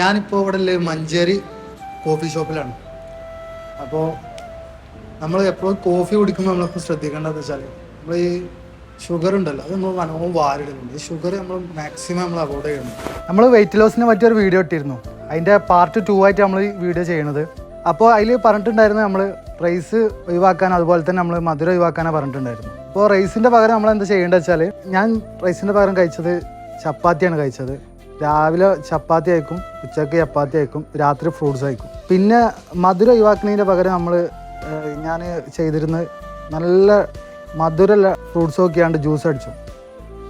ഞാനിപ്പോൾ ഇവിടെ ഉള്ള മഞ്ചേരി കോഫി ഷോപ്പിലാണ് അപ്പോൾ നമ്മൾ എപ്പോഴും കോഫി കുടിക്കുമ്പോൾ നമ്മളെപ്പോൾ ശ്രദ്ധിക്കേണ്ടതെന്ന് വെച്ചാൽ നമ്മൾ ഈ ഷുഗർ ഉണ്ടല്ലോ അത് നമ്മൾ മനോഹരം വാരിടുന്നുണ്ട് ഷുഗർ നമ്മൾ മാക്സിമം നമ്മൾ അവോയ്ഡ് ചെയ്യണം. നമ്മൾ വെയിറ്റ് ലോസിനെ പറ്റിയൊരു വീഡിയോ ഇട്ടിരുന്നു. അതിന്റെ പാർട്ട് ടു ആയിട്ട് നമ്മൾ ഈ വീഡിയോ ചെയ്യണത്. അപ്പോൾ അതിൽ പറഞ്ഞിട്ടുണ്ടായിരുന്നു നമ്മൾ റൈസ് ഒഴിവാക്കാൻ അതുപോലെ തന്നെ നമ്മൾ മധുരം ഒഴിവാക്കാനാണ് പറഞ്ഞിട്ടുണ്ടായിരുന്നു. അപ്പോൾ റൈസിന്റെ പകരം നമ്മൾ എന്താ ചെയ്യേണ്ടത് വെച്ചാൽ ഞാൻ റൈസിന്റെ പകരം കഴിച്ചത് ചപ്പാത്തിയാണ് കഴിച്ചത്. രാവിലെ ചപ്പാത്തി അയക്കും ഉച്ചയ്ക്ക് ചപ്പാത്തി അയക്കും രാത്രി ഫ്രൂട്ട്സ് അയക്കും. പിന്നെ മധുരം ഒഴിവാക്കുന്നതിന്റെ പകരം നമ്മൾ ഞാൻ ചെയ്തിരുന്ന നല്ല മധുരമുള്ള ഫ്രൂട്ട്സ് നോക്കിയാണ്ട് ജ്യൂസ് അടിച്ചു.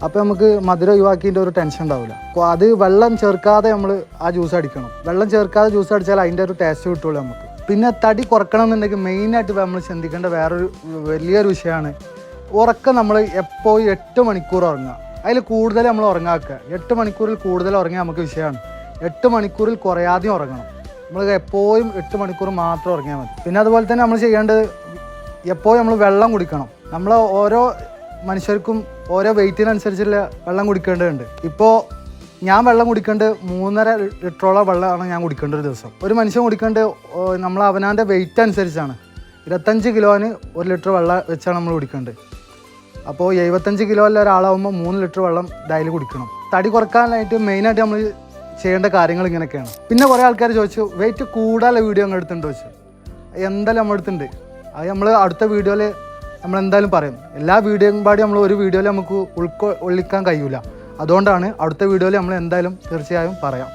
അപ്പോൾ നമുക്ക് മധുരം ഒഴിവാക്കിന്റെ ഒരു ടെൻഷൻ ഉണ്ടാവില്ല അപ്പോൾ അത് വെള്ളം ചേർക്കാതെ നമ്മൾ ആ ജ്യൂസ് അടിക്കണം. വെള്ളം ചേർക്കാതെ ജ്യൂസ് അടിച്ചാൽ അതിന്റെ ഒരു ടേസ്റ്റ് കിട്ടുള്ളൂ നമുക്ക്. പിന്നെ തടി കുറക്കണം എന്നുണ്ടെങ്കിൽ മെയിനായിട്ട് നമ്മൾ ചിന്തിക്കേണ്ട വേറൊരു വലിയൊരു വിഷയമാണ് ഉറക്കം നമ്മൾ എപ്പോഴും എട്ട് മണിക്കൂർ ഉറങ്ങുക. അതിൽ കൂടുതൽ നമ്മൾ ഉറങ്ങാക്കുക. എട്ട് മണിക്കൂറിൽ കൂടുതൽ ഉറങ്ങിയാൽ നമുക്ക് വിഷയമാണ്. എട്ട് മണിക്കൂറിൽ കുറയാതെ ഉറങ്ങണം. നമ്മൾ എപ്പോഴും എട്ട് മണിക്കൂർ മാത്രം ഉറങ്ങിയാൽ മതി. പിന്നെ അതുപോലെ തന്നെ നമ്മൾ ചെയ്യേണ്ടത് എപ്പോഴും നമ്മൾ വെള്ളം കുടിക്കണം. നമ്മൾ ഓരോ മനുഷ്യർക്കും ഓരോ വെയിറ്റിനനുസരിച്ചുള്ള വെള്ളം കുടിക്കേണ്ടതുണ്ട്. ഇപ്പോൾ ഞാൻ വെള്ളം കുടിക്കേണ്ടത് മൂന്നര ലിറ്ററോളം വെള്ളമാണ് ഞാൻ കുടിക്കേണ്ട ഒരു ദിവസം. ഒരു മനുഷ്യൻ കുടിക്കേണ്ടത് നമ്മൾ അവനാന്റെ വെയിറ്റ് അനുസരിച്ചാണ് ഇരുപത്തഞ്ച് കിലോന് ഒരു ലിറ്റർ വെള്ളം വെച്ചാണ് നമ്മൾ കുടിക്കേണ്ടത്. അപ്പോൾ എഴുപത്തഞ്ച് കിലോ ഉള്ള ഒരാളാകുമ്പോൾ മൂന്ന് ലിറ്റർ വെള്ളം ഡയലി കുടിക്കണം. തടി കുറക്കാനായിട്ട് മെയിനായിട്ട് നമ്മൾ ചെയ്യേണ്ട കാര്യങ്ങൾ ഇങ്ങനെയൊക്കെയാണ്. പിന്നെ കുറേ ആൾക്കാർ ചോദിച്ചു വെയിറ്റ് കൂടാതെ വീഡിയോ അങ്ങ് എടുത്തുണ്ട് ചോദിച്ചു. എന്തായാലും നമ്മൾ എടുത്തിട്ടുണ്ട് അത് നമ്മൾ അടുത്ത വീഡിയോയിൽ നമ്മൾ എന്തായാലും പറയും. എല്ലാ വീഡിയോയും പാടി നമ്മൾ ഒരു വീഡിയോയിൽ നമുക്ക് ഉൾക്കൊള്ളിക്കാൻ കഴിയില്ല കഴിയൂല. അതുകൊണ്ടാണ് അടുത്ത വീഡിയോയിൽ നമ്മൾ എന്തായാലും തീർച്ചയായും പറയാം.